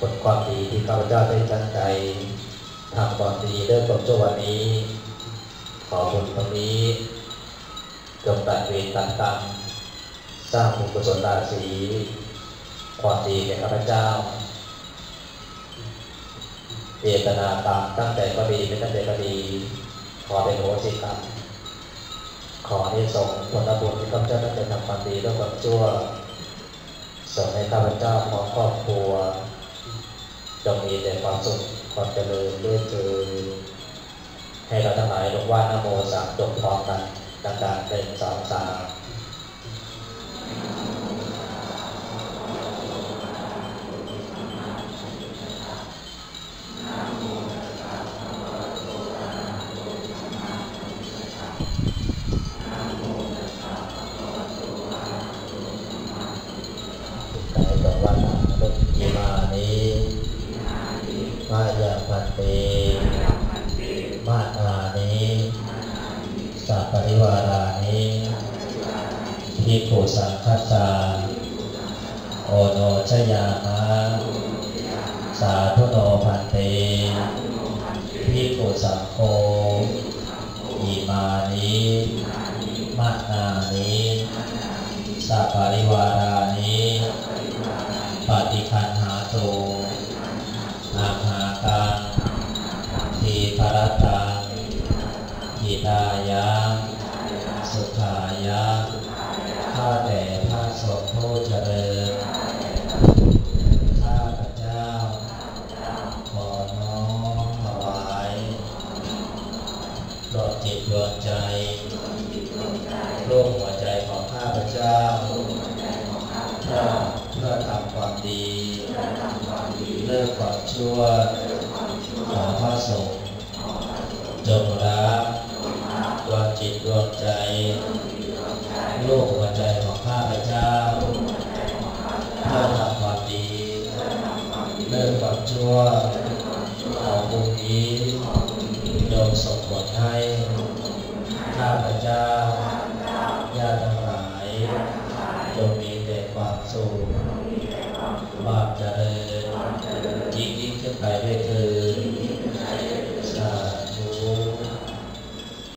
ผลความดีที่ข้าพเจ้าได้ตั้งใจทำความดีเริ่มต้นช่ววันนี้ ขอบุญตรงนี้จงตัดเวรตัดกรรมสร้างบุญกุศลราศีความดีแก่ข้าพเจ้าเจตนากรรมตั้งใจก็ดีไม่ตั้งใจก็ดี ขอเป็นโหสิกรรมขอให้ส่งผลบุญที่ข้าพเจ้าตั้งใจทำความดีด้วยความชั่วส่งให้ข้าพเจ้าพร้อมครอบครัว จงมีแต่ความสุขความเจริญด้วยเจอให้เราทั้งหลายลงว่านโมสามจบพร้อมกันดังๆเป็นสองสาม มาญาพันเตมานานิสัพปริวารานิทิฏฐุสังคัสสาโอโนชยามะสาธุโนพันเตทิฏฐุสังโฆอิมานิมานานิสัพปริวารานิปฏิคันหาโต ทีภรตังหิตายะสุขายะข้าแต่พระสงฆ์ผู้เจริญข้าพเจ้า ขอน้อมถวายดวงจิตดวงใจร่วมหัวใจของข้าพเจ้าเพื่อเพื่อทำความดีเลิกความชั่วขอพระสงฆ์ จงรับดวงจิตดวงใจลูกหัวใจของข้าพเจ้าเพื่อทำความดีเลิกความชั่วขอบุญนี้จงส่งผลให้ ข้าพเจ้าญาติทั้งหลายจงมีแต่ความสุขความเจริญยิ่งยิ่งขึ้นไปด้วยเถิด